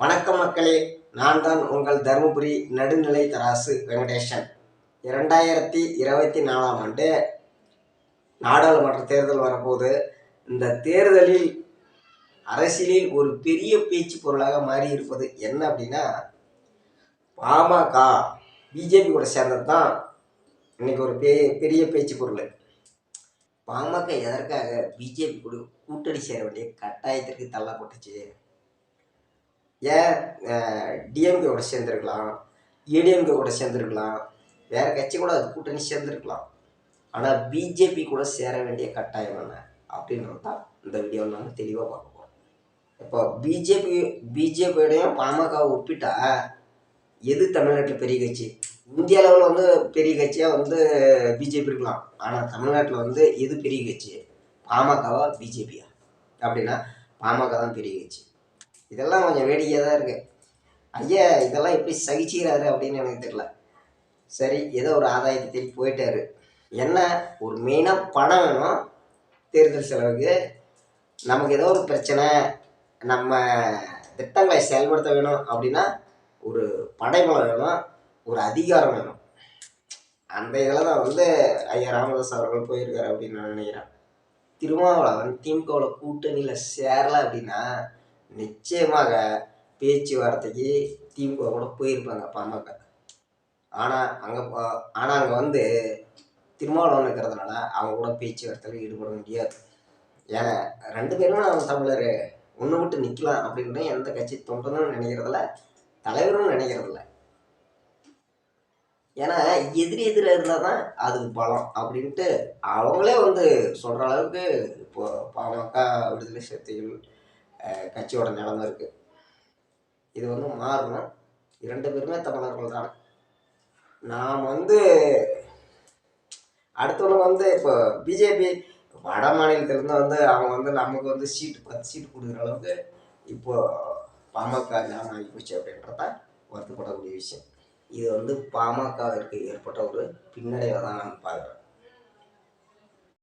வணக்கம் மக்களே நான் தான் உங்கள் தருமபுரி நடுநிலை தராசு வெங்கடேசன். இரண்டாயிரத்தி இருபத்தி நாலாம் ஆண்டு நாடாளுமன்ற தேர்தல் வரப்போது இந்த தேர்தலில் அரசியலில் ஒரு பெரிய பேச்சு பொருளாக மாறி இருப்பது என்ன அப்படின்னா பாமக பிஜேபி கூட சேர்ந்தது தான் இன்னைக்கு ஒரு பெரிய பெரிய பேச்சு பொருள். பாமக எதற்காக பிஜேபி கூட கூட்டணி சேர வேண்டிய கட்டாயத்திற்கு தள்ளப்பட்டுச்சு? ஏன் டிஎம்கே கூட சேர்ந்துருக்கலாம் ஏடிஎம்கே கூட சேர்ந்துருக்கலாம் வேறு கட்சி கூட அது கூட்டணி சேர்ந்துருக்கலாம். ஆனால் பிஜேபி கூட சேர வேண்டிய கட்டாயம் என்ன அப்படின்றது தான் இந்த வீடியோவில் நம்ம தெளிவாக பார்க்க போகிறோம் இப்போ பிஜேபி பிஜேபியோடையும் பாமக ஒப்பிட்டா எது தமிழ்நாட்டில் பெரிய கட்சி? இந்திய அளவில் வந்து பெரிய கட்சியாக வந்து பிஜேபி இருக்கலாம். ஆனால் தமிழ்நாட்டில் வந்து எது பெரிய கட்சி? பாமகவா பிஜேபியா அப்படின்னா பாமக தான் பெரிய கட்சி. இதெல்லாம் கொஞ்சம் வேடிக்கையாக தான் இருக்குது ஐயா இதெல்லாம் எப்படி சகிச்சுக்கிறாரு அப்படின்னு எனக்கு தெரியல. சரி ஏதோ ஒரு ஆதாயத்தை தேடி போயிட்டாரு. என்ன ஒரு மெயினாக பணம் வேணும்? தேர்தல் செலவுக்கு. நமக்கு ஏதோ ஒரு பிரச்சனை. நம்ம திட்டங்களை செயல்படுத்த வேணும் அப்படின்னா ஒரு படைபலம் வேணும் ஒரு அதிகாரம் வேணும். அந்த இதில் தான் வந்து ஐயா ராமதாஸ் அவர்கள் போயிருக்காரு அப்படின்னு நான் நினைக்கிறேன். திருமாவளவன் திமுகவில் கூட்டணியில் சேரலை அப்படின்னா நிச்சயமாக பேச்சுவார்த்தைக்கு திமுக கூட போயிருப்பாங்க பாமக ஆனால் அங்கே ஆனால் அங்கே வந்து திருமாவளவன் இருக்கிறதுனால அவங்க கூட பேச்சுவார்த்தையில் ஈடுபட முடியாது. ஏன்னா ரெண்டு பேருமே நம்ம தமிழர். ஒன்று விட்டு நிற்கலாம் அப்படின்னு எந்த கட்சி தொண்டனும் நினைக்கிறதில்ல தலைவரும் நினைக்கிறதில்ல. ஏன்னா எதிரி எதிராக இருந்தால் தான் அதுக்கு பலம் அப்படின்ட்டு அவங்களே வந்து சொல்கிற அளவுக்கு இப்போ பாமக விடுதலை சக்திகள் கட்சியோட நிலைமை இருக்குது இது வந்து மாறணும். இரண்டு பேருமே தமிழர்கள் தான். நாம் வந்து அடுத்தவங்க வந்து இப்போ பிஜேபி வட மாநிலத்திலேருந்து வந்து அவங்க வந்து நமக்கு வந்து சீட்டு பத்து சீட்டு கொடுக்குற அளவுக்கு இப்போ பாமக ஞானம் ஆகி போச்சு அப்படின்றத வருத்தப்படக்கூடிய விஷயம். இது வந்து பாமகவிற்கு ஏற்பட்ட ஒரு பின்னடைவை தான் நான் பார்க்குறேன்.